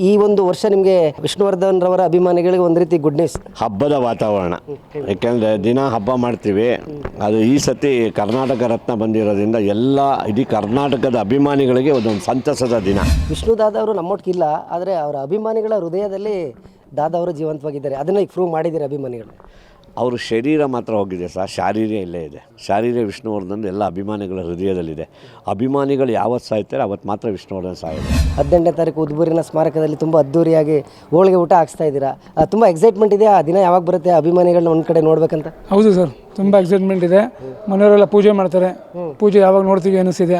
ಈ ಒಂದು ವರ್ಷ ನಿಮಗೆ ವಿಷ್ಣುವರ್ಧನ್ ರವರ ಅಭಿಮಾನಿಗಳಿಗೆ ಒಂದು ರೀತಿ ಗುಡ್ ನ್ಯೂಸ್ ಹಬ್ಬದ ವಾತಾವರಣ. ಯಾಕೆಂದರೆ ದಿನ ಹಬ್ಬ ಮಾಡ್ತೀವಿ. ಅದು ಈ ಸತಿ ಕರ್ನಾಟಕ ರತ್ನ ಬಂದಿರೋದ್ರಿಂದ ಎಲ್ಲ ಇಡೀ ಕರ್ನಾಟಕದ ಅಭಿಮಾನಿಗಳಿಗೆ ಒಂದೊಂದು ಸಂತಸದ ದಿನ. ವಿಷ್ಣು ದಾದ ಅವರು ನಮ್ಮೊಟ್ಟಿಗಿಲ್ಲ ಆದರೆ ಅವರ ಅಭಿಮಾನಿಗಳ ಹೃದಯದಲ್ಲಿ ದಾದ ಅವರು ಜೀವಂತವಾಗಿದ್ದಾರೆ. ಅದನ್ನು ಈಗ ಪ್ರೂವ್ ಮಾಡಿದ್ದೀರಿ ಅಭಿಮಾನಿಗಳು. ಅವರು ಶರೀರ ಮಾತ್ರ ಹೋಗಿದೆ ಸರ್. ಶಾರೀರ ಇಲ್ಲೇ ಇದೆ. ಶಾರೀರ ವಿಷ್ಣುವರ್ಧನ್ ಎಲ್ಲ ಅಭಿಮಾನಿಗಳ ಹೃದಯದಲ್ಲಿದೆ. ಅಭಿಮಾನಿಗಳು ಯಾವತ್ತು ಸಾಯ್ತಾರೆ ಅವತ್ತು ಮಾತ್ರ ವಿಷ್ಣುವರ್ಧನ್ ಸಾಯೋದು. ಹದಿನೆಂಟನೇ ತಾರೀಕು ಉದ್ಬೂರಿನ ಸ್ಮಾರಕದಲ್ಲಿ ತುಂಬ ಅದ್ದೂರಿಯಾಗಿ ಹೋಳಿಗೆ ಊಟ ಹಾಕ್ಸ್ತಾ ಇದ್ದೀರಾ. ತುಂಬ ಎಕ್ಸೈಟ್ಮೆಂಟ್ ಇದೆ ಆ ದಿನ ಯಾವಾಗ ಬರುತ್ತೆ? ಅಭಿಮಾನಿಗಳನ್ನ ಒಂದು ಕಡೆ ನೋಡ್ಬೇಕಂತ? ಹೌದು ಸರ್. ತುಂಬ ಎಕ್ಸೈಟ್ಮೆಂಟ್ ಇದೆ. ಮನೆಯವರೆಲ್ಲ ಪೂಜೆ ಮಾಡ್ತಾರೆ. ಪೂಜೆ ಯಾವಾಗ ನೋಡ್ತೀವಿ ಅನಿಸಿದೆ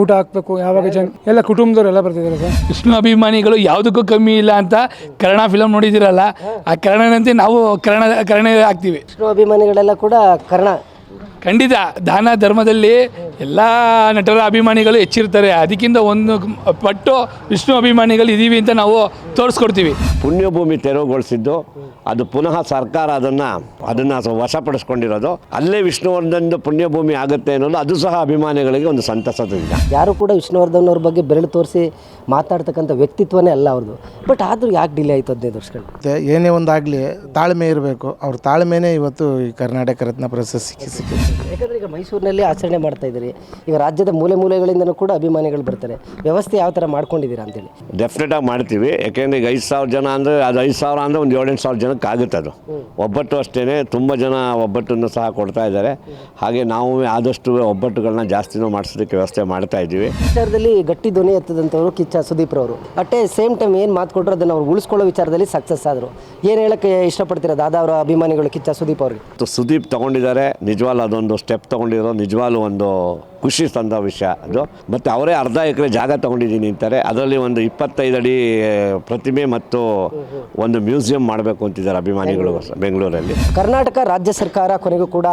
ಊಟ ಹಾಕ್ಬೇಕು ಯಾವಾಗ ಜನ ಎಲ್ಲ ಕುಟುಂಬದವರೆಲ್ಲ ಬರ್ತಿದ್ದಾರೆ ಸರ್. ವಿಷ್ಣು ಅಭಿಮಾನಿಗಳು ಯಾವುದಕ್ಕೂ ಕಮ್ಮಿ ಇಲ್ಲ ಅಂತ ಕರ್ಣ ಫಿಲಮ್ ನೋಡಿದಿರಲ್ಲ ಆ ಕರ್ಣನಂತೆ ನಾವು ಕರ್ಣ ಕರ್ಣ ಆಗ್ತೀವಿ ವಿಷ್ಣು ಅಭಿಮಾನಿಗಳೆಲ್ಲ ಕೂಡ ಕರ್ಣ. ಖಂಡಿತ ದಾನ ಧರ್ಮದಲ್ಲಿ ಎಲ್ಲ ನಟರ ಅಭಿಮಾನಿಗಳು ಹೆಚ್ಚಿರ್ತಾರೆ. ಅದಕ್ಕಿಂತ ಒಂದು ಪಟ್ಟು ವಿಷ್ಣು ಅಭಿಮಾನಿಗಳು ಇದ್ದೀವಿ ಅಂತ ನಾವು ತೋರಿಸ್ಕೊಡ್ತೀವಿ. ಪುಣ್ಯಭೂಮಿ ತೆರವುಗೊಳಿಸಿದ್ದು ಅದು ಪುನಃ ಸರ್ಕಾರ ಅದನ್ನು ಅದನ್ನು ವಶಪಡಿಸ್ಕೊಂಡಿರೋದು. ಅಲ್ಲೇ ವಿಷ್ಣುವರ್ಧನ್ದು ಪುಣ್ಯಭೂಮಿ ಆಗುತ್ತೆ ಅನ್ನೋದು ಅದು ಸಹ ಅಭಿಮಾನಿಗಳಿಗೆ ಒಂದು ಸಂತಸದ ದಿನ ಯಾರು ಕೂಡ ವಿಷ್ಣುವರ್ಧನ್ ಅವ್ರ ಬಗ್ಗೆ ಬೆರಳು ತೋರಿಸಿ ಮಾತಾಡ್ತಕ್ಕಂಥ ವ್ಯಕ್ತಿತ್ವನೇ ಅಲ್ಲ ಅವ್ರದ್ದು ಬಟ್ ಆದರೂ ಯಾಕೆ ಡಿಲೇ ಆಯಿತು ಹದಿನೈದು ವರ್ಷಗಳು? ಏನೇ ಒಂದಾಗಲಿ ತಾಳ್ಮೆ ಇರಬೇಕು. ಅವ್ರ ತಾಳ್ಮೆನೇ ಇವತ್ತು ಈ ಕರ್ನಾಟಕ ರತ್ನ ಪ್ರಶಸ್ತಿ ಸಿಕ್ಕಿ ಸಿಕ್ಕಿದೆ. ಯಾಕಂದರೆ ಈಗ ಮೈಸೂರಿನಲ್ಲಿ ಆಚರಣೆ ಮಾಡ್ತಾ ಇದ್ದೀರಿ. ಈಗ ರಾಜ್ಯದ ಮೂಲೆ ಮೂಲೆಗಳಿಂದನೂ ಕೂಡ ಅಭಿಮಾನಿಗಳು ಬರ್ತಾರೆ. ವ್ಯವಸ್ಥೆ ಯಾವ ಥರ ಮಾಡ್ಕೊಂಡಿದ್ದೀರಾ ಅಂತೇಳಿ? ಡೆಫಿನೆಟಾಗಿ ಮಾಡ್ತೀವಿ. ಯಾಕೆಂದರೆ ಈಗ ಐದು ಸಾವಿರ ಜನ ಅಂದರೆ ಅದು ಐದು ಸಾವಿರ ಅಂದರೆ ಒಂದು ಏಳೆಂಟು ಸಾವಿರ ಜನಕ್ಕೆ ಆಗುತ್ತೆ ಅದು. ಒಬ್ಬಟ್ಟು ಅಷ್ಟೇ ತುಂಬ ಜನ ಒಬ್ಬಟ್ಟನ್ನು ಸಹ ಕೊಡ್ತಾ ಇದ್ದಾರೆ. ಹಾಗೆ ನಾವು ಆದಷ್ಟು ಒಬ್ಬಟ್ಟುಗಳನ್ನ ಜಾಸ್ತಿನೂ ಮಾಡಿಸೋದಕ್ಕೆ ವ್ಯವಸ್ಥೆ ಮಾಡ್ತಾ ಇದ್ದೀವಿ. ವಿಚಾರದಲ್ಲಿ ಗಟ್ಟಿ ಧ್ವನಿ ಎತ್ತದಂಥವ್ರು ಕಿಚ್ಚ ಸುದೀಪ್ ರವರು. ಅಟ್ ಎ ಸೇಮ್ ಟೈಮ್ ಏನು ಮಾತು ಕೊಟ್ಟರು ಅದನ್ನು ಅವ್ರು ಉಳಿಸ್ಕೊಳ್ಳೋ ವಿಚಾರದಲ್ಲಿ ಸಕ್ಸಸ್ ಆದರು. ಏನು ಹೇಳಕ್ಕೆ ಇಷ್ಟಪಡ್ತೀರಾ ದಾದಾ ಅವರ ಅಭಿಮಾನಿಗಳು ಕಿಚ್ಚ ಸುದೀಪ್ ಅವ್ರಿಗೆ? ಸುದೀಪ್ ತಗೊಂಡಿದ್ದಾರೆ. ನಿಜವಾಗ್ಲೂ ಅದೊಂದು ಸ್ಟೆಪ್ ತೊಗೊಂಡಿರೋ ನಿಜವಾಗ್ಲು ಒಂದು ಖುಷಿ ತಂದ ವಿಷಯ ಅದು. ಮತ್ತು ಅವರೇ ಅರ್ಧ ಎಕರೆ ಜಾಗ ತೊಗೊಂಡಿದ್ದೀನಿ ಅಂತಾರೆ. ಅದರಲ್ಲಿ ಒಂದು ಇಪ್ಪತ್ತೈದು ಅಡಿ ಪ್ರತಿಮೆ ಮತ್ತು ಒಂದು ಮ್ಯೂಸಿಯಂ ಮಾಡಬೇಕು ಅಂತಿದ್ದಾರೆ ಅಭಿಮಾನಿಗಳು ಬೆಂಗಳೂರಲ್ಲಿ. ಕರ್ನಾಟಕ ರಾಜ್ಯ ಸರ್ಕಾರ ಕೊನೆಗೂ ಕೂಡ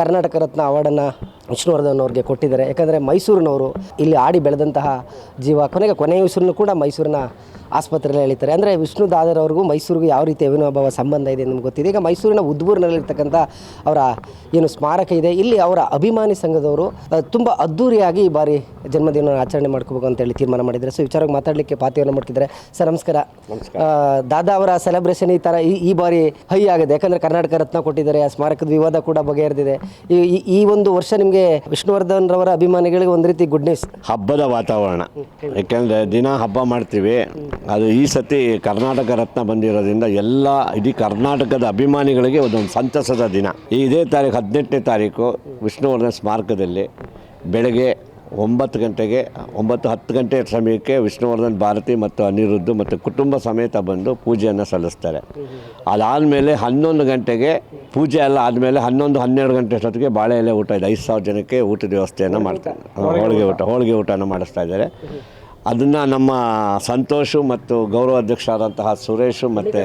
ಕರ್ನಾಟಕ ರತ್ನ ಅವಾರ್ಡನ್ನು ವಿಷ್ಣುವರ್ಧನ್ ಅವ್ರಿಗೆ ಕೊಟ್ಟಿದ್ದಾರೆ. ಯಾಕಂದರೆ ಮೈಸೂರಿನವರು ಇಲ್ಲಿ ಆಡಿ ಬೆಳೆದಂತಹ ಜೀವ ಕೊನೆಗೆ ಕೊನೆಯ ಉಸಿರನ್ನು ಕೂಡ ಮೈಸೂರಿನ ಆಸ್ಪತ್ರೆಯಲ್ಲಿ ಎಳಿತಾರೆ. ಅಂದರೆ ವಿಷ್ಣು ದಾದರ್ ಅವ್ರಿಗೂ ಮೈಸೂರಿಗೂ ಯಾವ ರೀತಿ ಅವಿನಾಭಾವ ಸಂಬಂಧ ಇದೆ ನಮ್ಗೆ ಗೊತ್ತಿದೆ. ಈಗ ಮೈಸೂರಿನ ಉದ್ಬೂರಿನಲ್ಲಿರ್ತಕ್ಕಂಥ ಅವರ ಏನು ಸ್ಮಾರಕ ಇದೆ. ಇಲ್ಲಿ ಅವರ ಅಭಿಮಾನಿ ಸಂಘದವರು ತುಂಬ ಅದ್ಧೂರಿಯಾಗಿ ಈ ಬಾರಿ ಜನ್ಮದಿನ ಆಚರಣೆ ಮಾಡ್ಕೋಬೇಕು ಅಂತೇಳಿ ತೀರ್ಮಾನ ಮಾಡಿದ್ದಾರೆ. ಸೊ ವಿಚಾರವಾಗಿ ಮಾತಾಡಲಿಕ್ಕೆ ಪಾತಿಯನ್ನು ಮಾಡ್ತಿದ್ದಾರೆ. ಸರ್ ನಮಸ್ಕಾರ. ದಾದಾ ಅವರ ಸೆಲೆಬ್ರೇಷನ್ ಈ ಥರ ಈ ಈ ಬಾರಿ ಹೈ ಆಗಿದೆ. ಯಾಕಂದರೆ ಕರ್ನಾಟಕ ರತ್ನ ಕೊಟ್ಟಿದ್ದಾರೆ. ಆ ಸ್ಮಾರಕದ ವಿವಾದ ಕೂಡ ಬಗೆಹರಿದಿದೆ. ಈ ಈ- ಈ ಒಂದು ವರ್ಷ ನಿಮಗೆ ವಿಷ್ಣುವರ್ಧನ್ ರವರ ಅಭಿಮಾನಿಗಳಿಗೆ ಒಂದು ರೀತಿ ಗುಡ್ ನ್ಯೂಸ್ ಹಬ್ಬದ ವಾತಾವರಣ. ಯಾಕೆಂದರೆ ದಿನ ಹಬ್ಬ ಮಾಡ್ತೀವಿ. ಅದು ಈ ಸತಿ ಕರ್ನಾಟಕ ರತ್ನ ಬಂದಿರೋದ್ರಿಂದ ಎಲ್ಲ ಇಡೀ ಕರ್ನಾಟಕದ ಅಭಿಮಾನಿಗಳಿಗೆ ಒಂದೊಂದು ಸಂತಸದ ದಿನ. ಈ ಇದೇ ತಾರೀಕು ಹದಿನೆಂಟನೇ ತಾರೀಕು ವಿಷ್ಣುವರ್ಧನ್ ಸ್ಮಾರಕದಲ್ಲಿ ಬೆಳಗ್ಗೆ ಒಂಬತ್ತು ಗಂಟೆಗೆ ಒಂಬತ್ತು ಹತ್ತು ಗಂಟೆ ಸಮಯಕ್ಕೆ ವಿಷ್ಣುವರ್ಧನ್ ಭಾರತಿ ಮತ್ತು ಅನಿರುದ್ಧ ಮತ್ತು ಕುಟುಂಬ ಸಮೇತ ಬಂದು ಪೂಜೆಯನ್ನು ಸಲ್ಲಿಸ್ತಾರೆ. ಅದಾದಮೇಲೆ ಹನ್ನೊಂದು ಗಂಟೆಗೆ ಪೂಜೆ ಎಲ್ಲ ಆದಮೇಲೆ ಹನ್ನೊಂದು ಹನ್ನೆರಡು ಗಂಟೆ ಅಷ್ಟೊತ್ತಿಗೆ ಬಾಳೆ ಎಲೆ ಊಟ ಇದೆ. ಐದು ಸಾವಿರ ಜನಕ್ಕೆ ಊಟದ ವ್ಯವಸ್ಥೆಯನ್ನು ಮಾಡ್ತಾರೆ ಹೋಳಿಗೆ ಊಟ. ಹೋಳಿಗೆ ಊಟನ ಮಾಡಿಸ್ತಾ ಇದ್ದಾರೆ. ಅದನ್ನು ನಮ್ಮ ಸಂತೋಷು ಮತ್ತು ಗೌರವ ಅಧ್ಯಕ್ಷರಾದಂತಹ ಸುರೇಶು ಮತ್ತು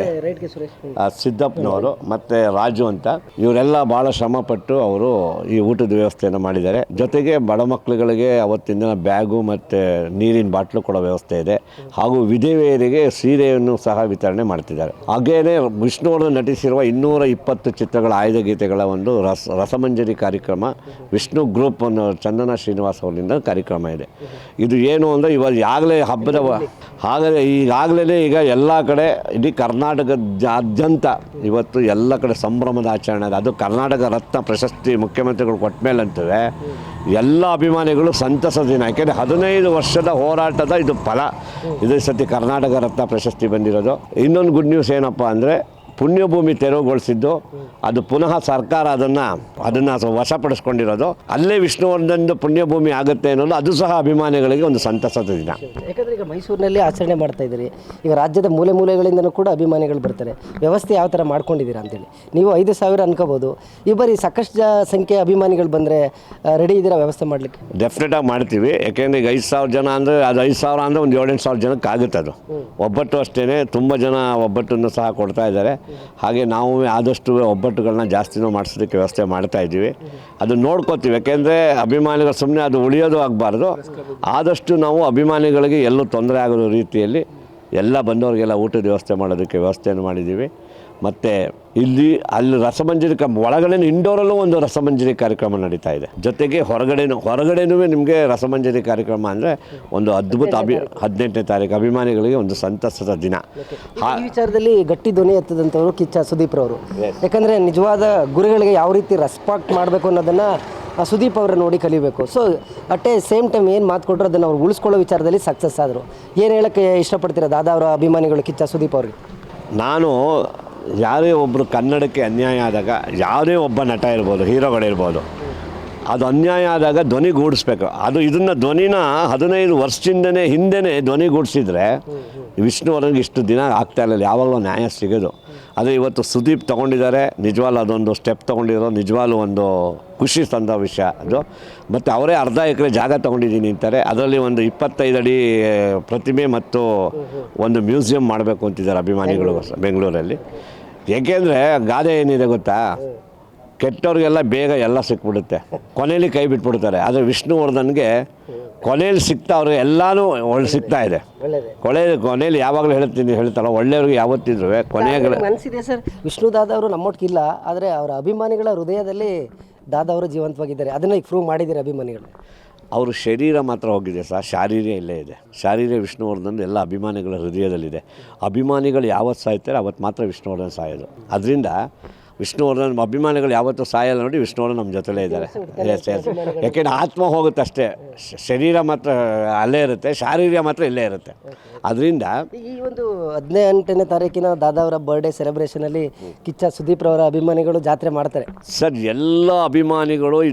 ಸಿದ್ದಪ್ಪನವರು ಮತ್ತು ರಾಜು ಅಂತ. ಇವರೆಲ್ಲ ಭಾಳ ಶ್ರಮಪಟ್ಟು ಅವರು ಈ ಊಟದ ವ್ಯವಸ್ಥೆಯನ್ನು ಮಾಡಿದ್ದಾರೆ. ಜೊತೆಗೆ ಬಡ ಮಕ್ಕಳುಗಳಿಗೆ ಅವತ್ತಿನ ದಿನ ಬ್ಯಾಗು ಮತ್ತು ನೀರಿನ ಬಾಟ್ಲು ಕೊಡೋ ವ್ಯವಸ್ಥೆ ಇದೆ. ಹಾಗೂ ವಿಧವೆಯರಿಗೆ ಸೀರೆಯನ್ನು ಸಹ ವಿತರಣೆ ಮಾಡ್ತಿದ್ದಾರೆ. ಹಾಗೇನೆ ವಿಷ್ಣುವರು ನಟಿಸಿರುವ ಇನ್ನೂರ ಇಪ್ಪತ್ತು ಚಿತ್ರಗಳ ಆಯ್ದ ಗೀತೆಗಳ ಒಂದು ರಸ ರಸಮಂಜರಿ ಕಾರ್ಯಕ್ರಮ ವಿಷ್ಣು ಗ್ರೂಪ್ ಅನ್ನೋ ಚಂದನ ಶ್ರೀನಿವಾಸ್ ಅವರಿಂದ ಕಾರ್ಯಕ್ರಮ ಇದೆ. ಇದು ಏನು ಅಂದರೆ ಇವಾಗ ಈಗಾಗಲೇ ಹಬ್ಬದ ಆಗಲೇ ಈಗಾಗಲೇ ಈಗ ಎಲ್ಲ ಕಡೆ ಇಡೀ ಕರ್ನಾಟಕದಾದ್ಯಂತ ಇವತ್ತು ಎಲ್ಲ ಕಡೆ ಸಂಭ್ರಮದ ಆಚರಣೆ ಅದು ಕರ್ನಾಟಕ ರತ್ನ ಪ್ರಶಸ್ತಿ ಮುಖ್ಯಮಂತ್ರಿಗಳು ಕೊಟ್ಟ ಮೇಲಂತೂ ಎಲ್ಲ ಅಭಿಮಾನಿಗಳು ಸಂತಸ ದಿನ. ಯಾಕೆಂದರೆ ಹದಿನೈದು ವರ್ಷದ ಹೋರಾಟದ ಇದು ಫಲ. ಇದು ಸತಿ ಕರ್ನಾಟಕ ರತ್ನ ಪ್ರಶಸ್ತಿ ಬಂದಿರೋದು. ಇನ್ನೊಂದು ಗುಡ್ ನ್ಯೂಸ್ ಏನಪ್ಪ ಅಂದರೆ ಪುಣ್ಯಭೂಮಿ ತೆರವುಗೊಳಿಸಿದ್ದು ಅದು ಪುನಃ ಸರ್ಕಾರ ಅದನ್ನು ಅದನ್ನು ವಶಪಡಿಸ್ಕೊಂಡಿರೋದು. ಅಲ್ಲೇ ವಿಷ್ಣುವರ್ಧನ್ದು ಪುಣ್ಯಭೂಮಿ ಆಗುತ್ತೆ ಅನ್ನೋದು ಅದು ಸಹ ಅಭಿಮಾನಿಗಳಿಗೆ ಒಂದು ಸಂತಸದ ದಿನ. ಯಾಕಂದರೆ ಈಗ ಮೈಸೂರಿನಲ್ಲಿ ಆಚರಣೆ ಮಾಡ್ತಾ ಇದ್ದೀರಿ. ಈಗ ರಾಜ್ಯದ ಮೂಲೆ ಮೂಲೆಗಳಿಂದಲೂ ಕೂಡ ಅಭಿಮಾನಿಗಳು ಬರ್ತಾರೆ. ವ್ಯವಸ್ಥೆ ಯಾವ ಥರ ಮಾಡ್ಕೊಂಡಿದ್ದೀರಾ ಅಂತೇಳಿ. ನೀವು ಐದು ಸಾವಿರ ಅನ್ಕೋಬೋದು. ಈ ಬಾರಿ ಸಾಕಷ್ಟು ಸಂಖ್ಯೆ ಅಭಿಮಾನಿಗಳು ಬಂದರೆ ರೆಡಿ ಇದ್ದೀರಾ ವ್ಯವಸ್ಥೆ ಮಾಡಲಿಕ್ಕೆ? ಡೆಫಿನೆಟಾಗಿ ಮಾಡ್ತೀವಿ. ಯಾಕೆಂದರೆ ಈಗ ಐದು ಸಾವಿರ ಜನ ಅಂದರೆ ಅದು ಐದು ಸಾವಿರ ಅಂದರೆ ಒಂದು ಏಳೆಂಟು ಸಾವಿರ ಜನಕ್ಕೆ ಆಗುತ್ತೆ ಅದು ಒಬ್ಬಟ್ಟು ಅಷ್ಟೇ ತುಂಬ ಜನ ಒಬ್ಬಟ್ಟನ್ನು ಸಹ ಕೊಡ್ತಾ ಇದ್ದಾರೆ. ಹಾಗೆ ನಾವು ಆದಷ್ಟು ಒಬ್ಬಟ್ಟುಗಳನ್ನ ಜಾಸ್ತಿನೂ ಮಾಡಿಸೋದಕ್ಕೆ ವ್ಯವಸ್ಥೆ ಮಾಡ್ತಾ ಇದ್ದೀವಿ. ಅದು ನೋಡ್ಕೋತೀವಿ. ಯಾಕೆಂದರೆ ಅಭಿಮಾನಿಗಳು ಸುಮ್ಮನೆ ಅದು ಉಳಿಯೋದು ಆಗಬಾರ್ದು. ಆದಷ್ಟು ನಾವು ಅಭಿಮಾನಿಗಳಿಗೆ ಎಲ್ಲೂ ತೊಂದರೆ ಆಗೋ ರೀತಿಯಲ್ಲಿ ಎಲ್ಲ ಬಂದವರಿಗೆಲ್ಲ ಊಟದ ವ್ಯವಸ್ಥೆ ಮಾಡೋದಕ್ಕೆ ವ್ಯವಸ್ಥೆಯನ್ನು ಮಾಡಿದ್ದೀವಿ. ಮತ್ತು ಇಲ್ಲಿ ಅಲ್ಲಿ ರಸಮಂಜರಿ ಕ ಒಳಗಡೆ ಇಂಡೋರಲ್ಲೂ ಒಂದು ರಸಮಂಜರಿ ಕಾರ್ಯಕ್ರಮ ನಡೀತಾ ಇದೆ. ಜೊತೆಗೆ ಹೊರಗಡೆನೂ ಹೊರಗಡೆನೂ ನಿಮಗೆ ರಸಮಂಜರಿ ಕಾರ್ಯಕ್ರಮ ಅಂದರೆ ಒಂದು ಅದ್ಭುತ ಅಭಿ ಹದಿನೆಂಟನೇ ತಾರೀಕು. ಅಭಿಮಾನಿಗಳಿಗೆ ಒಂದು ಸಂತಸದ ದಿನ. ಈ ವಿಚಾರದಲ್ಲಿ ಗಟ್ಟಿ ಧ್ವನಿ ಎತ್ತದಂಥವ್ರು ಕಿಚ್ಚ ಸುದೀಪ್ ಅವರು ಯಾಕಂದರೆ ನಿಜವಾದ ಗುರುಗಳಿಗೆ ಯಾವ ರೀತಿ ರೆಸ್ಪಾಕ್ಟ್ ಮಾಡಬೇಕು ಅನ್ನೋದನ್ನು ಆ ಸುದೀಪ್ ಅವರ ನೋಡಿ ಕಲಿಬೇಕು. So at a same time ಏನು ಮಾತು ಕೊಟ್ಟರು ಅದನ್ನು ಅವ್ರು ಉಳಿಸ್ಕೊಳ್ಳೋ ವಿಚಾರದಲ್ಲಿ ಸಕ್ಸಸ್ ಆದರು. ಏನು ಹೇಳೋಕ್ಕೆ ಇಷ್ಟಪಡ್ತೀರಾ ದಾದಾ ಅವರ ಅಭಿಮಾನಿಗಳು ಕಿಚ್ಚ ಸುದೀಪ್ ಅವ್ರಿಗೆ? ನಾನು ಯಾರೇ ಒಬ್ಬರು ಕನ್ನಡಕ್ಕೆ ಅನ್ಯಾಯ ಆದಾಗ ಯಾರೇ ಒಬ್ಬ ನಟ ಇರ್ಬೋದು ಹೀರೋಗಳಿರ್ಬೋದು ಅದು ಅನ್ಯಾಯ ಆದಾಗ ಧ್ವನಿಗೂಡಿಸ್ಬೇಕು ಅದು ಇದನ್ನು ಧ್ವನಿನ ಹದಿನೈದು ವರ್ಷದಿಂದನೇ ಹಿಂದೆನೇ ಧ್ವನಿಗೂಡಿಸಿದ್ರೆ ವಿಷ್ಣುವರ್ಗೆ ಇಷ್ಟು ದಿನ ಆಗ್ತಾ ಇರಲಿಲ್ಲ ಯಾವಾಗಲೂ ನ್ಯಾಯ ಸಿಗೋದು. ಅದು ಇವತ್ತು ಸುದೀಪ್ ತೊಗೊಂಡಿದ್ದಾರೆ ನಿಜವಾಗ್ಲೂ ಅದೊಂದು ಸ್ಟೆಪ್ ತೊಗೊಂಡಿರೋ ನಿಜವಾಗ್ಲು ಒಂದು ಖುಷಿ ತಂದ ವಿಷಯ ಅದು. ಮತ್ತು ಅವರೇ ಅರ್ಧ ಎಕರೆ ಜಾಗ ತೊಗೊಂಡಿದ್ದೀನಿ ಅಂತಾರೆ ಅದರಲ್ಲಿ ಒಂದು ಇಪ್ಪತ್ತೈದು ಅಡಿ ಪ್ರತಿಮೆ ಮತ್ತು ಒಂದು ಮ್ಯೂಸಿಯಂ ಮಾಡಬೇಕು ಅಂತಿದ್ದಾರೆ ಅಭಿಮಾನಿಗಳು ಬೆಂಗಳೂರಲ್ಲಿ. ಏಕೆಂದರೆ ಗಾದೆ ಏನಿದೆ ಗೊತ್ತಾ? ಕೆಟ್ಟವ್ರಿಗೆಲ್ಲ ಬೇಗ ಎಲ್ಲ ಸಿಕ್ಬಿಡುತ್ತೆ. ಕೊನೆಯಲ್ಲಿ ಕೈ ಬಿಟ್ಬಿಡ್ತಾರೆ. ಆದರೆ ವಿಷ್ಣುವರ್ಧನ್ಗೆ ಕೊನೆಯಲ್ಲಿ ಸಿಗ್ತಾ ಅವ್ರಿಗೆ ಎಲ್ಲನೂ ಒಳ್ಳೆ ಸಿಗ್ತಾ ಇದೆ. ಕೊಳೆ ಕೊನೆಯಲ್ಲಿ ಯಾವಾಗಲೂ ಹೇಳ್ತೀನಿ ಹೇಳ್ತಾರ ಒಳ್ಳೆಯವ್ರಿಗೆ ಯಾವತ್ತಿದ್ರು ಕೊನೆಗಳು ಅನಿಸಿದೆ ಸರ್ ವಿಷ್ಣು ದಾದಾ ಅವರು ನಮ್ಮೊಟ್ಟಿಗಿಲ್ಲ ಆದರೆ ಅವರ ಅಭಿಮಾನಿಗಳ ಹೃದಯದಲ್ಲಿ ದಾದಾ ಅವರು ಜೀವಂತವಾಗಿದ್ದಾರೆ. ಅದನ್ನು ಈಗ ಪ್ರೂವ್ ಮಾಡಿದ್ದೀರಿ ಅಭಿಮಾನಿಗಳು. ಅವ್ರ ಶರೀರ ಮಾತ್ರ ಹೋಗಿದೆ ಸಹ ಶಾರೀರ ಇಲ್ಲೇ ಇದೆ. ಶಾರೀರ ವಿಷ್ಣುವರ್ಧನ್ ಎಲ್ಲ ಅಭಿಮಾನಿಗಳ ಹೃದಯದಲ್ಲಿದೆ. ಅಭಿಮಾನಿಗಳು ಯಾವತ್ತು ಸಾಯ್ತಾರೆ, ಅವತ್ತು ಮಾತ್ರ ವಿಷ್ಣುವರ್ಧನ್ ಸಾಯೋದು. ಅದರಿಂದ ವಿಷ್ಣುವರ್ಧನ್ ಅಭಿಮಾನಿಗಳು ಯಾವತ್ತೂ ಸಾಯಲ್ಲ ನೋಡಿ ವಿಷ್ಣುವರ್ಧನ್ ನಮ್ಮ ಜೊತೆಲೇ ಇದ್ದಾರೆ. ಎಸ್ ಎಸ್ ಯಾಕೆಂದ್ರೆ ಆತ್ಮ ಹೋಗುತ್ತೆ ಅಷ್ಟೇ ಶರೀರ ಮಾತ್ರ ಅಲ್ಲೇ ಇರುತ್ತೆ ಶಾರೀರ ಮಾತ್ರ ಇಲ್ಲೇ ಇರುತ್ತೆ. ಅದರಿಂದ ಈ ಒಂದು ಹದಿನೆಂಟನೇ ತಾರೀಕಿನ ದಾದಾವರ ಬರ್ಡೇ ಸೆಲೆಬ್ರೇಷನಲ್ಲಿ ಕಿಚ್ಚ ಸುದೀಪ್ ರವರ ಅಭಿಮಾನಿಗಳು ಜಾತ್ರೆ ಮಾಡ್ತಾರೆ. ಸರ್ ಎಲ್ಲ ಅಭಿಮಾನಿಗಳು ಈ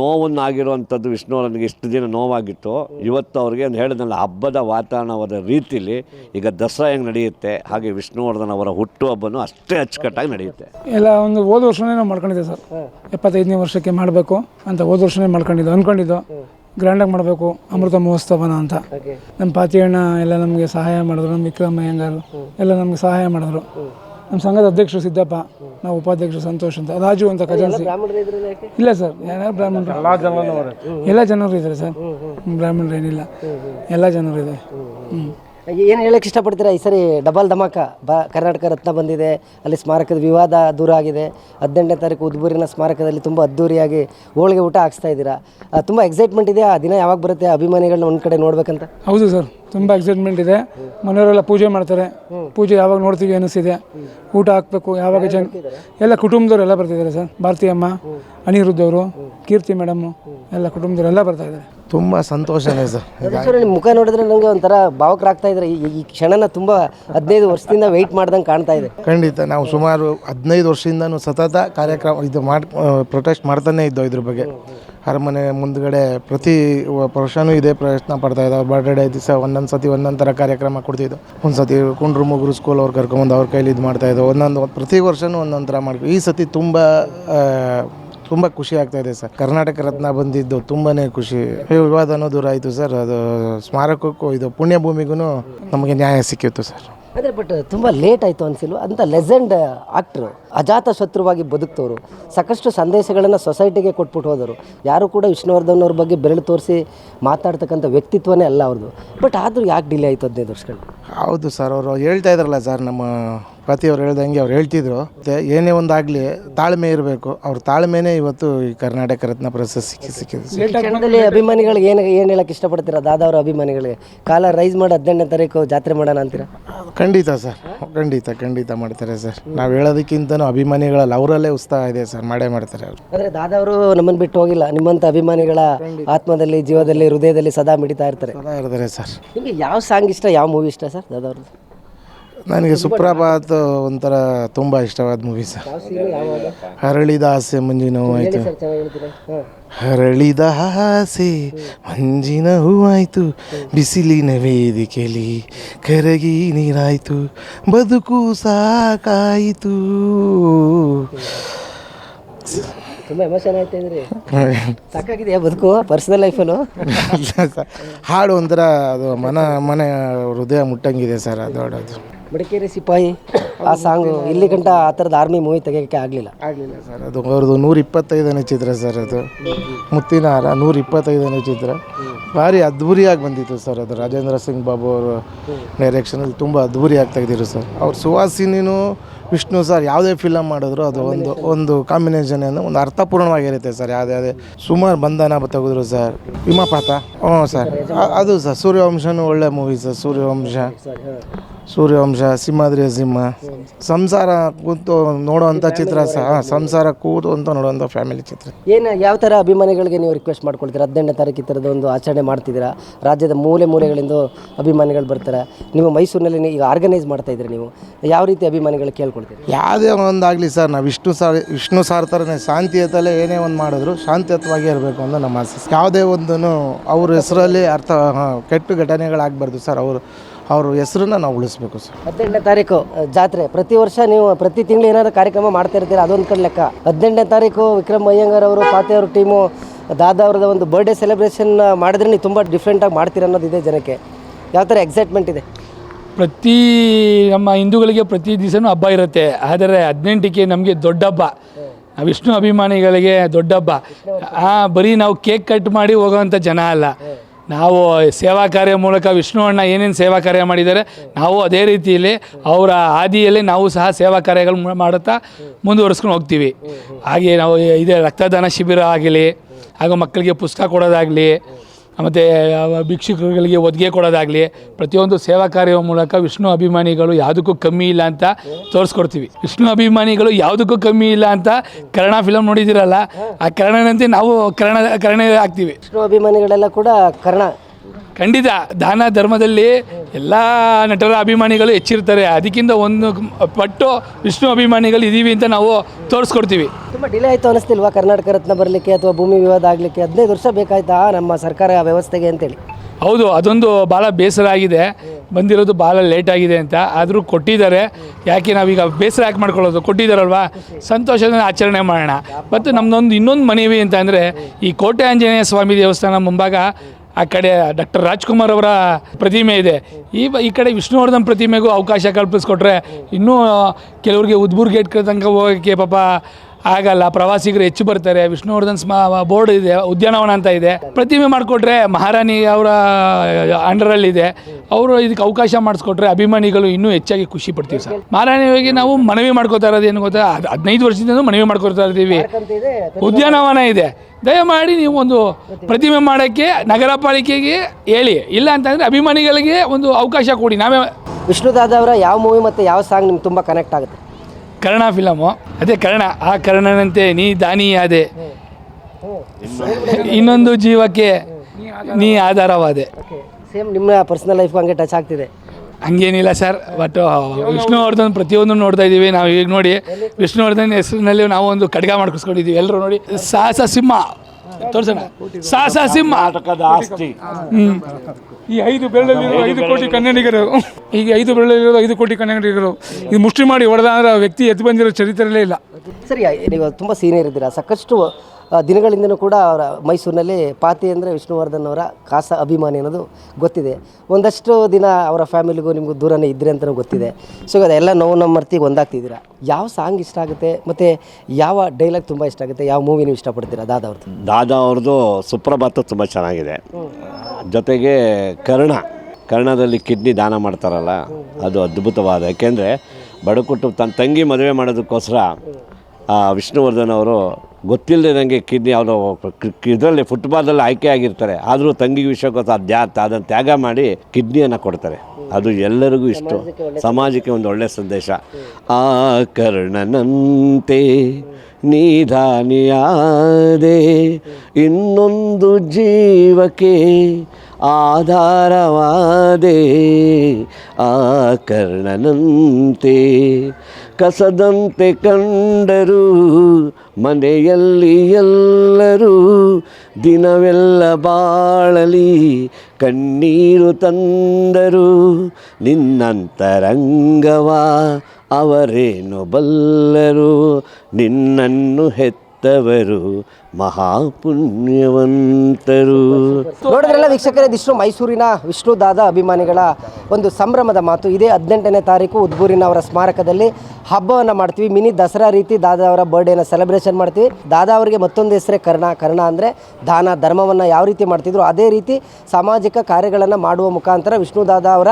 ನೋವನ್ನು ಆಗಿರುವಂಥದ್ದು ವಿಷ್ಣುವರ್ಧನ್ಗೆ ಇಷ್ಟು ದಿನ ನೋವಾಗಿತ್ತು. ಇವತ್ತು ಅವ್ರಿಗೆ ಒಂದು ಹೇಳಿದ್ನಲ್ಲ ಹಬ್ಬದ ವಾತಾವರಣವಾದ ರೀತಿಯಲ್ಲಿ ಈಗ ದಸರಾ ಹೆಂಗೆ ನಡೆಯುತ್ತೆ ಹಾಗೆ ವಿಷ್ಣುವರ್ಧನ್ ಅವರ ಹುಟ್ಟುಹಬ್ಬನೂ ಅಷ್ಟೇ ಅಚ್ಚುಕಟ್ಟಾಗಿ ನಡೆಯುತ್ತೆ. ಎಲ್ಲ ಒಂದು ಹೋದ ವರ್ಷನೇ ನಾವು ಮಾಡ್ಕೊಂಡಿದ್ದೆ ಸರ್. ಎಪ್ಪತ್ತೈದನೇ ವರ್ಷಕ್ಕೆ ಮಾಡಬೇಕು ಅಂತ ಹೋದ ವರ್ಷನೇ ಮಾಡ್ಕೊಂಡಿದ್ದು ಅಂದ್ಕೊಂಡಿದ್ದು ಗ್ರ್ಯಾಂಡಾಗಿ ಮಾಡಬೇಕು ಅಮೃತ ಮಹೋತ್ಸವನ ಅಂತ. ನಮ್ಮ ಪಾತಿಯಣ್ಣ ಎಲ್ಲ ನಮಗೆ ಸಹಾಯ ಮಾಡಿದ್ರು ನಮ್ಮ ವಿಕ್ರಮ ಅಯ್ಯಂಗಾರು ಎಲ್ಲ ನಮಗೆ ಸಹಾಯ ಮಾಡಿದ್ರು. ನಮ್ಮ ಸಂಘದ ಅಧ್ಯಕ್ಷರು ಸಿದ್ದಪ್ಪ ನಾವು ಉಪಾಧ್ಯಕ್ಷರು ಸಂತೋಷ್ ಅಂತ ರಾಜು ಅಂತ ಖಜಾನ್ಸಿ ಇಲ್ಲ ಸರ್ ಯಾರು ಬ್ರಾಹ್ಮಣರು? ಎಲ್ಲ ಎಲ್ಲ ಜನರು ಇದ್ದಾರೆ ಸರ್. ಬ್ರಾಹ್ಮಣರು ಏನಿಲ್ಲ ಎಲ್ಲ ಜನರು ಇದೆ ಹ್ಞೂ ಏನು ಹೇಳಕ್ಕೆ ಇಷ್ಟಪಡ್ತೀರಾ? ಈ ಸರಿ ಡಬಲ್ ಧಮಾಕ ಬ ಕರ್ನಾಟಕ ರತ್ನ ಬಂದಿದೆ. ಅಲ್ಲಿ ಸ್ಮಾರಕದ ವಿವಾದ ದೂರ ಆಗಿದೆ. ಹದಿನೆಂಟನೇ ತಾರೀಕು ಉದ್ಬೂರಿನ ಸ್ಮಾರಕದಲ್ಲಿ ತುಂಬ ಅದ್ದೂರಿಯಾಗಿ ಹೋಳಿಗೆ ಊಟ ಹಾಕ್ಸ್ತಾ ಇದ್ದೀರಾ. ತುಂಬ ಎಕ್ಸೈಟ್ಮೆಂಟ್ ಇದೆ ಆ ದಿನ ಯಾವಾಗ ಬರುತ್ತೆ? ಅಭಿಮಾನಿಗಳನ್ನ ಒಂದು ಕಡೆ ನೋಡ್ಬೇಕಂತ? ಹೌದು ಸರ್ ತುಂಬ ಎಕ್ಸೈಟ್ಮೆಂಟ್ ಇದೆ. ಮನೆಯವರೆಲ್ಲ ಪೂಜೆ ಮಾಡ್ತಾರೆ. ಪೂಜೆ ಯಾವಾಗ ನೋಡ್ತೀವಿ ಅನಿಸಿದೆ ಊಟ ಹಾಕಬೇಕು ಯಾವಾಗ ಜನ ಎಲ್ಲ ಕುಟುಂಬದವರೆಲ್ಲ ಬರ್ತಿದ್ದಾರೆ ಸರ್. ಭಾರತೀಯಮ್ಮ ಅನಿರುದ್ಧವರು ಕೀರ್ತಿ ಮೇಡಮ್ಮು ಎಲ್ಲ ಕುಟುಂಬದವರೆಲ್ಲ ಬರ್ತಾ ಇದ್ದಾರೆ. ತುಂಬ ಸಂತೋಷನೇ ಸರ್ ನಿಮ್ಮ ಮುಖ ನೋಡಿದ್ರೆ ನನಗೆ ಒಂಥರ ಭಾವಕರಾಗ್ತಾ ಇದ್ದಾರೆ. ಈ ಈ ಕ್ಷಣನ ತುಂಬ ಹದಿನೈದು ವರ್ಷದಿಂದ ವೆಯ್ಟ್ ಮಾಡ್ದಂಗೆ ಕಾಣ್ತಾ ಇದೆ. ಖಂಡಿತ ನಾವು ಸುಮಾರು ಹದಿನೈದು ವರ್ಷದಿಂದನೂ ಸತತ ಕಾರ್ಯಕ್ರಮ ಇದು ಮಾಡಿ ಪ್ರೊಟೆಸ್ಟ್ ಮಾಡ್ತಾನೆ ಇದ್ದೋ ಇದ್ರ ಬಗ್ಗೆ. ಅರಮನೆ ಮುಂದ್ಗಡೆ ಪ್ರತಿ ವರ್ಷನೂ ಇದೇ ಪ್ರಯತ್ನ ಪಡ್ತಾ ಇದ್ದಾವೆ. ಬರ್ಡೇ ದಿವಸ ಒಂದೊಂದು ಸತಿ ಒಂದೊಂದು ಥರ ಕಾರ್ಯಕ್ರಮ ಕೊಡ್ತಿದ್ದು. ಒಂದು ಸತಿ ಕುಂಡ್ರು ಮುಗುರು ಸ್ಕೂಲ್ ಅವ್ರು ಕರ್ಕೊಂಬಂದು ಅವ್ರ ಕೈಲಿ ಇದು ಮಾಡ್ತಾ ಇದ್ದೋ ಒಂದೊಂದು ಪ್ರತಿ ವರ್ಷನೂ ಒಂದೊಂದು ಥರ ಮಾಡ್ಕೊ ಈ ಸತಿ ತುಂಬ ತುಂಬ ಖುಷಿ ಆಗ್ತಾ ಇದೆ ಸರ್. ಕರ್ನಾಟಕ ರತ್ನ ಬಂದಿದ್ದು ತುಂಬಾನೇ ಖುಷಿ. ವಿವಾದ ವಿವಾದನೂ ದೂರ ಆಯಿತು ಸರ್. ಅದು ಸ್ಮಾರಕಕ್ಕೂ ಇದು ಪುಣ್ಯ ಭೂಮಿಗೂ ನಮಗೆ ನ್ಯಾಯ ಸಿಕ್ಕಿತ್ತು ಸರ್. ಆದರೆ ಬಟ್ ತುಂಬ ಲೇಟ್ ಆಯಿತು ಅನಿಸಿಲ್ವ? ಅಂತ ಲೆಜೆಂಡ್ ಆಕ್ಟ್ರು ಅಜಾತ ಶತ್ರುವಾಗಿ ಬದುಕ್ತವರು ಸಾಕಷ್ಟು ಸಂದೇಶಗಳನ್ನು ಸೊಸೈಟಿಗೆ ಕೊಟ್ಬಿಟ್ಟು ಹೋದರು ಯಾರು ಕೂಡ ವಿಷ್ಣುವರ್ಧನ್ ಅವ್ರ ಬಗ್ಗೆ ಬೆರಳು ತೋರಿಸಿ ಮಾತಾಡ್ತಕ್ಕಂಥ ವ್ಯಕ್ತಿತ್ವನೇ ಅಲ್ಲ ಅವ್ರದ್ದು ಬಟ್ ಆದರೂ ಯಾಕೆ ಡಿಲೇ ಆಯಿತು ಹದಿನೈದು ವರ್ಷಗಳು? ಹೌದು ಸರ್ ಅವರು ಹೇಳ್ತಾ ಇದ್ರಲ್ಲ ಸರ್ ನಮ್ಮ ಪತಿಯವ್ರು ಹೇಳ್ದಂಗೆ ಅವ್ರು ಹೇಳ್ತಿದ್ರು. ಮತ್ತೆ ಏನೇ ಒಂದಾಗಲಿ ತಾಳ್ಮೆ ಇರಬೇಕು. ಅವ್ರ ತಾಳ್ಮೆನೇ ಇವತ್ತು ಈ ಕರ್ನಾಟಕ ರತ್ನ ಪ್ರಶಸ್ತಿ ಸಿಕ್ಕಿ ಸಿಕ್ಕಿದೆ. ಕ್ಷಣದಲ್ಲಿ ಅಭಿಮಾನಿಗಳಿಗೆ ಏನು ಏನು ಹೇಳಕ್ಕೆ ಇಷ್ಟಪಡ್ತೀರಾ? ದಾದಾವರ ಅಭಿಮಾನಿಗಳಿಗೆ. ಕಾಲ ರೈಸ್ ಮಾಡಿ ಹದಿನೆಂಟನೇ ತಾರೀಕು ಜಾತ್ರೆ ಮಾಡೋಣ ಅಂತೀರಾ? ಖಂಡಿತ ಸರ್. ಖಂಡಿತ ಖಂಡಿತ ಮಾಡ್ತಾರೆ ಸರ್. ನಾವು ಹೇಳೋದಕ್ಕಿಂತನೂ ಅಭಿಮಾನಿಗಳಲ್ಲಿ ಅವರಲ್ಲೇ ಉತ್ಸಾಹ ಇದೆ ಸರ್. ಮಾಡೇ ಮಾಡ್ತಾರೆ ಅವರು. ಅಂದರೆ ದಾದಾವರು ನಮ್ಮನ್ನು ಬಿಟ್ಟು ಹೋಗಿಲ್ಲ. ನಿಮ್ಮಂಥ ಅಭಿಮಾನಿಗಳ ಆತ್ಮದಲ್ಲಿ ಜೀವದಲ್ಲಿ ಹೃದಯದಲ್ಲಿ ಸದಾ ಮಿಡಿತಾ ಇರ್ತಾರೆ. ಸದಾ ಇರ್ತಾರೆ ಸರ್. ನಿಮಗೆ ಯಾವ ಸಾಂಗ್ ಇಷ್ಟ? ಯಾವ ಮೂವಿ ಇಷ್ಟ ಸರ್ ದಾದಾ ಅವ್ರದ್ದು ನನಗೆ ಸುಪ್ರಭಾತ್ ಒಂಥರ ತುಂಬ ಇಷ್ಟವಾದ ಮೂವಿ ಸರ್. ಹರಳಿದ ಆಸೆ ಮಂಜಿನ ಹೂವಾಯಿತು ಹರಳಿದ ಆಸೆ ಮಂಜಿನ ಹೂವಾಯಿತು ಬಿಸಿಲಿನ ವೇದಿಕೆಲಿ ಕರಗಿ ನೀರಾಯಿತು. ಬದುಕು ಸಾಕಾಯಿತು. ತುಂಬ ಎಮೋಷನ್ ಆಯ್ತಾ ಇದ್ರಿ ಸಾಕಾಗಿದೆಯಾ ಬದುಕು ಪರ್ಸನಲ್ ಲೈಫಲ್ಲೂ ಹಾಡು ಒಂಥರ ಅದು ಮನ ಮನೆ ಹೃದಯ ಮುಟ್ಟಂಗಿದೆ ಸರ್ ಅದು ಹಾಡೋದು. ಮಡಿಕೇರಿ ಸಿಪಾಯಿ, ಆ ಸಾಂಗ್ ಇಲ್ಲಿ ಗಂಟ ಆ ಥರದ ಆರ್ಮಿ ಮೂವಿ ತೆಗಿಯೋಕ್ಕೆ ಆಗಲಿಲ್ಲ. ಆಗಲಿಲ್ಲ ಸರ್, ಅದು ಅವ್ರದ್ದು ನೂರ ಇಪ್ಪತ್ತೈದನೇ ಚಿತ್ರ ಸರ್ ಅದು. ಮುತ್ತಿನ ಹಾರ ನೂರ ಇಪ್ಪತ್ತೈದನೇ ಚಿತ್ರ. ಭಾರಿ ಅದ್ಭುರಿಯಾಗಿ ಬಂದಿತ್ತು ಸರ್ ಅದು. ರಾಜೇಂದ್ರ ಸಿಂಗ್ ಬಾಬು ಅವರು ಡೈರೆಕ್ಷನಲ್ಲಿ ತುಂಬ ಅದ್ಭುರಿಯಾಗಿ ತೆಗೆದಿರು ಸರ್. ಅವ್ರ ಸುವಾಸಿನಿನೂ ವಿಷ್ಣು ಸರ್ ಯಾವುದೇ ಫಿಲಮ್ ಮಾಡಿದ್ರು ಅದು ಒಂದು ಒಂದು ಕಾಂಬಿನೇಷನ್ ಏನು ಒಂದು ಅರ್ಥಪೂರ್ಣವಾಗಿರುತ್ತೆ ಸರ್. ಯಾವುದೇ ಯಾವುದೇ ಸುಮಾರು ಬಂಧನ ತೆಗೆದ್ರು ಸರ್. ಹಿಮಪಾತ. ಹ್ಞೂ ಸರ್. ಅದು ಸರ್. ಸೂರ್ಯವಂಶನೂ ಒಳ್ಳೆ ಮೂವಿ ಸರ್, ಸೂರ್ಯವಂಶ. ಸೂರ್ಯವಂಶ ಸಿಂಹಾದ್ರಿಯ ಸಿಂಹ ಸಂಸಾರ ಕೂತು ನೋಡುವಂಥ ಚಿತ್ರ ಸಹ ಸಂಸಾರ ಕೂತು ಅಂತ ನೋಡುವಂಥ ಫ್ಯಾಮಿಲಿ ಚಿತ್ರ. ಏನು ಯಾವ ಥರ ಅಭಿಮಾನಿಗಳಿಗೆ ನೀವು ರಿಕ್ವೆಸ್ಟ್ ಮಾಡ್ಕೊಳ್ತೀರಾ? ಹದಿನೆಂಟನೇ ತಾರೀಕು ಈ ಥರದ ಒಂದು ಆಚರಣೆ ಮಾಡ್ತಿದ್ದೀರಾ? ರಾಜ್ಯದ ಮೂಲೆ ಮೂಲೆಗಳಿಂದ ಅಭಿಮಾನಿಗಳು ಬರ್ತಾರೆ. ನೀವು ಮೈಸೂರಿನಲ್ಲಿ ಈಗ ಆರ್ಗನೈಸ್ ಮಾಡ್ತಾ ಇದ್ದೀರಿ ನೀವು. ಯಾವ ರೀತಿ ಅಭಿಮಾನಿಗಳು ಕೇಳ್ಕೊಳ್ತೀರಿ? ಯಾವುದೇ ಒಂದಾಗಲಿ ಸರ್ ನಾವು ವಿಷ್ಣು ಸಾರ್ ವಿಷ್ಣು ಸಾರ್ ಥರನೇ ಶಾಂತಿಯುತಲ್ಲೇ ಏನೇ ಒಂದು ಮಾಡಿದ್ರು ಶಾಂತಿಯುತವಾಗಿ ಇರಬೇಕು ಅಂತ ನಮ್ಮ ಆಸೆ. ಯಾವುದೇ ಒಂದು ಅವ್ರ ಹೆಸರಲ್ಲಿ ಅರ್ಥ ಕೆಟ್ಟ ಘಟನೆಗಳಾಗಬಾರ್ದು ಸರ್. ಅವರು ಅವ್ರ ಹೆಸರನ್ನ ನಾವು ಉಳಿಸ್ಬೇಕು ಸರ್. ಹದಿನೆಂಟನೇ ತಾರೀಕು ಜಾತ್ರೆ. ಪ್ರತಿ ವರ್ಷ ನೀವು ಪ್ರತಿ ತಿಂಗಳು ಏನಾದ್ರು ಕಾರ್ಯಕ್ರಮ ಮಾಡ್ತಾ ಇರ್ತೀರಾ ಅದೊಂದು ಕಡೆ ಲೆಕ್ಕ. ಹದಿನೆಂಟನೇ ತಾರೀಕು ವಿಕ್ರಮ್ ಅಯ್ಯಂಗಾರ್ ಅವರು ಪಾತೆ ಅವ್ರ ಟೀಮು ದಾದಾ ಅವ್ರದ್ದು ಒಂದು ಬರ್ಡೇ ಸೆಲೆಬ್ರೇಷನ್ ಮಾಡಿದ್ರೆ ನೀವು ತುಂಬ ಡಿಫ್ರೆಂಟಾಗಿ ಮಾಡ್ತೀರ ಅನ್ನೋದಿದೆ ಜನಕ್ಕೆ. ಯಾವ ಥರ ಎಕ್ಸೈಟ್ಮೆಂಟ್ ಇದೆ? ಪ್ರತಿ ನಮ್ಮ ಹಿಂದೂಗಳಿಗೆ ಪ್ರತಿ ದಿವಸನೂ ಹಬ್ಬ ಇರುತ್ತೆ. ಆದರೆ ಹದಿನೆಂಟಕ್ಕೆ ನಮಗೆ ದೊಡ್ಡ ಹಬ್ಬ. ವಿಷ್ಣು ಅಭಿಮಾನಿಗಳಿಗೆ ದೊಡ್ಡ ಹಬ್ಬ. ಆ ಬರೀ ನಾವು ಕೇಕ್ ಕಟ್ ಮಾಡಿ ಹೋಗೋವಂಥ ಜನ ಅಲ್ಲ. ನಾವು ಸೇವಾ ಕಾರ್ಯ ಮೂಲಕ ವಿಷ್ಣು ಅಣ್ಣ ಏನೇನು ಸೇವಾ ಕಾರ್ಯ ಮಾಡಿದ್ದಾರೆ, ನಾವು ಅದೇ ರೀತಿಯಲ್ಲಿ ಅವರ ಹಾದಿಯಲ್ಲಿ ನಾವು ಸಹ ಸೇವಾ ಕಾರ್ಯಗಳು ಮಾಡುತ್ತಾ ಮುಂದುವರಿಸ್ಕೊಂಡು ಹೋಗ್ತೀವಿ. ಹಾಗೆ ನಾವು ಇದೇ ರಕ್ತದಾನ ಶಿಬಿರ ಆಗಲಿ, ಹಾಗೂ ಮಕ್ಕಳಿಗೆ ಪುಸ್ತಕ ಕೊಡೋದಾಗಲಿ ಮತ್ತು ಭಿಕ್ಷುಕರುಗಳಿಗೆ ಒದ್ಗೆ ಕೊಡೋದಾಗಲಿ, ಪ್ರತಿಯೊಂದು ಸೇವಾ ಕಾರ್ಯ ಮೂಲಕ ವಿಷ್ಣು ಅಭಿಮಾನಿಗಳು ಯಾವುದಕ್ಕೂ ಕಮ್ಮಿ ಇಲ್ಲ ಅಂತ ತೋರಿಸ್ಕೊಡ್ತೀವಿ. ವಿಷ್ಣು ಅಭಿಮಾನಿಗಳು ಯಾವುದಕ್ಕೂ ಕಮ್ಮಿ ಇಲ್ಲ ಅಂತ ಕರ್ಣ ಫಿಲಮ್ ನೋಡಿದ್ದೀರಲ್ಲ ಆ ಕರ್ಣನಂತೆ ನಾವು ಕರ್ಣ ಕರ್ಣ ಆಗ್ತೀವಿ. ವಿಷ್ಣು ಅಭಿಮಾನಿಗಳೆಲ್ಲ ಕೂಡ ಕರ್ಣ. ಖಂಡಿತ ದಾನ ಧರ್ಮದಲ್ಲಿ ಎಲ್ಲ ನಟರ ಅಭಿಮಾನಿಗಳು ಹೆಚ್ಚಿರ್ತಾರೆ. ಅದಕ್ಕಿಂತ ಒಂದು ಪಟ್ಟು ವಿಷ್ಣು ಅಭಿಮಾನಿಗಳು ಇದ್ದೀವಿ ಅಂತ ನಾವು ತೋರಿಸ್ಕೊಡ್ತೀವಿ. ತುಂಬ ಡಿಲೇ ಆಯಿತು ಅನಿಸ್ತಿಲ್ವಾ? ಕರ್ನಾಟಕ ರತ್ನ ಬರಲಿಕ್ಕೆ ಅಥವಾ ಭೂಮಿ ವಿವಾದ ಆಗಲಿಕ್ಕೆ? ಹದಿನೈದು ವರ್ಷ ಬೇಕಾಯ್ತಾ ನಮ್ಮ ಸರ್ಕಾರ ವ್ಯವಸ್ಥೆಗೆ ಅಂತೇಳಿ? ಹೌದು ಅದೊಂದು ಭಾಳ ಬೇಸರ ಆಗಿದೆ. ಬಂದಿರೋದು ಭಾಳ ಲೇಟ್ ಆಗಿದೆ ಅಂತ. ಆದರೂ ಕೊಟ್ಟಿದ್ದಾರೆ. ಯಾಕೆ ನಾವೀಗ ಬೇಸರ ಯಾಕೆ ಮಾಡ್ಕೊಳ್ಳೋದು? ಕೊಟ್ಟಿದ್ದಾರಲ್ವಾ? ಸಂತೋಷದ ಆಚರಣೆ ಮಾಡೋಣ. ಮತ್ತು ನಮ್ಮದೊಂದು ಇನ್ನೊಂದು ಮನವಿ ಅಂತ ಅಂದರೆ ಈ ಕೋಟೆ ಆಂಜನೇಯ ಸ್ವಾಮಿ ದೇವಸ್ಥಾನ ಮುಂಭಾಗ ಆ ಕಡೆ ಡಾಕ್ಟರ್ ರಾಜ್ಕುಮಾರ್ ಅವರ ಪ್ರತಿಮೆ ಇದೆ. ಈ ಈ ಕಡೆ ವಿಷ್ಣುವರ್ಧನ್ ಪ್ರತಿಮೆಗೂ ಅವಕಾಶ ಕಲ್ಪಿಸ್ಕೊಟ್ರೆ ಇನ್ನೂ ಕೆಲವರಿಗೆ ಉದ್ಬೂರ್ ಗೇಟ್ ತನಕ ಹೋಗೋಕ್ಕೆ ಪಾಪ ಆಗಲ್ಲ, ಪ್ರವಾಸಿಗರು ಹೆಚ್ಚು ಬರ್ತಾರೆ, ವಿಷ್ಣುವರ್ಧನ್ ಸ್ಮಾ, ಬೋರ್ಡ್ ಇದೆ, ಉದ್ಯಾನವನ ಅಂತ ಇದೆ. ಪ್ರತಿಮೆ ಮಾಡಿಕೊಟ್ರೆ ಮಹಾರಾಣಿ ಅವರ ಅಂಡರಲ್ಲಿದೆ. ಅವರು ಇದಕ್ಕೆ ಅವಕಾಶ ಮಾಡಿಸ್ಕೊಟ್ರೆ ಅಭಿಮಾನಿಗಳು ಇನ್ನೂ ಹೆಚ್ಚಾಗಿ ಖುಷಿ ಪಡ್ತೀವಿ ಸರ್. ಮಹಾರಾಣಿಗೆ ನಾವು ಮನವಿ ಮಾಡ್ಕೋತಾ ಇರೋದು ಏನು ಗೊತ್ತಾ? ಹದಿನೈದು ವರ್ಷದಿಂದ ಮನವಿ ಮಾಡ್ಕೊತಾ ಇರ್ತೀವಿ ಉದ್ಯಾನವನ ಇದೆ. ದಯಮಾಡಿ ನೀವು ಒಂದು ಪ್ರತಿಮೆ ಮಾಡೋಕ್ಕೆ, ನಗರ ಪಾಲಿಕೆಗೆ ಹೇಳಿ. ಇಲ್ಲ ಅಂತಂದರೆ ಅಭಿಮಾನಿಗಳಿಗೆ ಒಂದು ಅವಕಾಶ ಕೊಡಿ. ನಾವೇ ವಿಷ್ಣು ದಾದ ಅವರ ಯಾವ ಮೂವಿ ಮತ್ತು ಯಾವ ಸಾಂಗ್ ನಿಮ್ಗೆ ತುಂಬ ಕನೆಕ್ಟ್ ಆಗುತ್ತೆ? ಕರ್ಣ ಫಿಲಮು ಅದೇ ಕರ್ಣ ಆ ಕರ್ಣನಂತೆ ನೀ ದಾನಿಯಾದೆ. ಇನ್ನೊಂದು ಜೀವಕ್ಕೆ ನೀ ಆಧಾರವಾದೆ. ಸೇಮ್ ನಿಮ್ಮ ಪರ್ಸನಲ್ ಲೈಫ್ ಹಂಗೆ ಟಚ್ ಆಗ್ತಿದೆ. ಹಂಗೇನಿಲ್ಲ ಸರ್ ಬಟ್ ವಿಷ್ಣುವರ್ಧನ್ ಪ್ರತಿಯೊಂದು ನೋಡ್ತಾ ಇದ್ದೀವಿ. ನಾವು ಈಗ ನೋಡಿ ವಿಷ್ಣುವರ್ಧನ್ ಹೆಸರಿನಲ್ಲಿ ನಾವು ಒಂದು ಕಡ್ಗ ಮಾಡ್ಕೊಸ್ಕೊಂಡಿದ್ದೀವಿ. ಎಲ್ಲರೂ ನೋಡಿ ಸಾಹಸ ಸಿಂಹ. ತೋರ್ಸೋಣ ಸಾಹಸ ಸಿಂಹ. ಆಸ್ತಿ. ಹ್ಮ್. ಈ ಐದು ಬೆರಳಲ್ಲಿರೋ ಐದು ಕೋಟಿ ಕನ್ನಡಿಗರು ಈಗ ಐದು ಬೆರಳಲ್ಲಿರೋ ಐದು ಕೋಟಿ ಕನ್ನಡಿಗರು ಇದು ಮುಷ್ಟಿ ಮಾಡಿ ಹೊಡೆದ ಅಂದ್ರೆ ಆ ವ್ಯಕ್ತಿ ಎದ್ದು ಬಂದಿರೋ ಚರಿತ್ರೆಯಲ್ಲೇ ಇಲ್ಲ. ಸರಿ ನೀವು ತುಂಬ ಸೀನಿಯರ್ ಇದ್ದೀರಾ. ಸಾಕಷ್ಟು ದಿನಗಳಿಂದನೂ ಕೂಡ ಅವರ ಮೈಸೂರಿನಲ್ಲಿ ಪಾತಿ ಅಂದರೆ ವಿಷ್ಣುವರ್ಧನ್ ಅವರ ಕಾಸ ಅಭಿಮಾನಿ ಅನ್ನೋದು ಗೊತ್ತಿದೆ. ಒಂದಷ್ಟು ದಿನ ಅವರ ಫ್ಯಾಮಿಲಿಗೂ ನಿಮಗೂ ದೂರನೇ ಇದ್ದರೆ ಅಂತಲೂ ಗೊತ್ತಿದೆ. ಸೊ ಅದೆಲ್ಲ ನೋವು ಮರ್ತಿಗೆ ಒಂದಾಗ್ತಿದ್ದೀರಾ? ಯಾವ ಸಾಂಗ್ ಇಷ್ಟ ಆಗುತ್ತೆ? ಮತ್ತು ಯಾವ ಡೈಲಾಗ್ ತುಂಬ ಇಷ್ಟ ಆಗುತ್ತೆ? ಯಾವ ಮೂವಿ ನೀವು ಇಷ್ಟಪಡ್ತೀರಾ ದಾದಾ ಅವ್ರದ್ದು ದಾದಾ ಅವ್ರದ್ದು ಸುಪ್ರಭಾತ ತುಂಬ ಚೆನ್ನಾಗಿದೆ. ಜೊತೆಗೆ ಕರ್ಣ. ಕರ್ಣದಲ್ಲಿ ಕಿಡ್ನಿ ದಾನ ಮಾಡ್ತಾರಲ್ಲ ಅದು ಅದ್ಭುತವಾದ. ಯಾಕೆಂದರೆ ಬಡಕುಟ್ಟು ತನ್ನ ತಂಗಿ ಮದುವೆ ಮಾಡೋದಕ್ಕೋಸ್ಕರ ಆ ವಿಷ್ಣುವರ್ಧನ್ ಅವರು ಗೊತ್ತಿಲ್ಲದೆ ನನಗೆ ಕಿಡ್ನಿ ಅವರು ಇದರಲ್ಲಿ ಫುಟ್ಬಾಲಲ್ಲಿ ಆಯ್ಕೆ ಆಗಿರ್ತಾರೆ. ಆದರೂ ತಂಗಿಗೆ ವಿಷಯಕ್ಕೋಸ್ಕರ ದ್ಯಾ ಅದನ್ನು ತ್ಯಾಗ ಮಾಡಿ ಕಿಡ್ನಿಯನ್ನು ಕೊಡ್ತಾರೆ. ಅದು ಎಲ್ಲರಿಗೂ ಇಷ್ಟ. ಸಮಾಜಕ್ಕೆ ಒಂದು ಒಳ್ಳೆಯ ಸಂದೇಶ. ಆ ಕರ್ಣನಂತೆ ನಿಧಾನಿಯಾದೆ ಇನ್ನೊಂದು ಜೀವಕ್ಕೆ ಆಧಾರವಾದೆ. ಆ ಕರ್ಣನಂತೆ ಕಸದಂತೆ ಕಂಡರು ಮನೆಯಲ್ಲಿ ಎಲ್ಲರೂ ದಿನವೆಲ್ಲ ಬಾಳಲಿ ಕಣ್ಣೀರು ತಂದರು. ನಿನ್ನಂತರಂಗವ ಅವರೇನು ಬಲ್ಲರು ನಿನ್ನನ್ನು ಹೆತ್ತವರು ಮಹಾಪುಣ್ಯವಂತರು. ನೋಡಿದ್ರಲ್ಲ ವೀಕ್ಷಕರೇ ಇದಿಷ್ಟು ಮೈಸೂರಿನ ವಿಷ್ಣು ದಾದಾ ಅಭಿಮಾನಿಗಳ ಒಂದು ಸಂಭ್ರಮದ ಮಾತು. ಇದೇ ಹದಿನೆಂಟನೇ ತಾರೀಕು ಉದ್ಬೂರಿನ ಅವರ ಸ್ಮಾರಕದಲ್ಲಿ ಹಬ್ಬವನ್ನು ಮಾಡ್ತೀವಿ. ಮಿನಿ ದಸರಾ ರೀತಿ ದಾದಾ ಅವರ ಬರ್ಡೇನ ಸೆಲೆಬ್ರೇಷನ್ ಮಾಡ್ತೀವಿ. ದಾದಾ ಅವರಿಗೆ ಮತ್ತೊಂದು ಹೆಸರೇ ಕರ್ಣ ಕರ್ಣ ಅಂದರೆ ದಾನ, ಧರ್ಮವನ್ನು ಯಾವ ರೀತಿ ಮಾಡ್ತಿದ್ರು ಅದೇ ರೀತಿ ಸಾಮಾಜಿಕ ಕಾರ್ಯಗಳನ್ನು ಮಾಡುವ ಮುಖಾಂತರ ವಿಷ್ಣು ದಾದಾ ಅವರ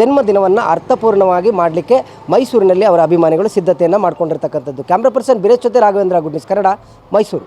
ಜನ್ಮದಿನವನ್ನು ಅರ್ಥಪೂರ್ಣವಾಗಿ ಮಾಡಲಿಕ್ಕೆ ಮೈಸೂರಿನಲ್ಲಿ ಅವರ ಅಭಿಮಾನಿಗಳು ಸಿದ್ಧತೆಯನ್ನು ಮಾಡ್ಕೊಂಡಿರ್ತಕ್ಕಂಥದ್ದು. ಕ್ಯಾಮ್ರಾ ಪರ್ಸನ್ ಬಿರೇಶ್ ಜೊತೆ ರಾಘವೇಂದ್ರ ಗುಡ್ನಿಸ್, ಕನ್ನಡ ಮೈಸೂರು.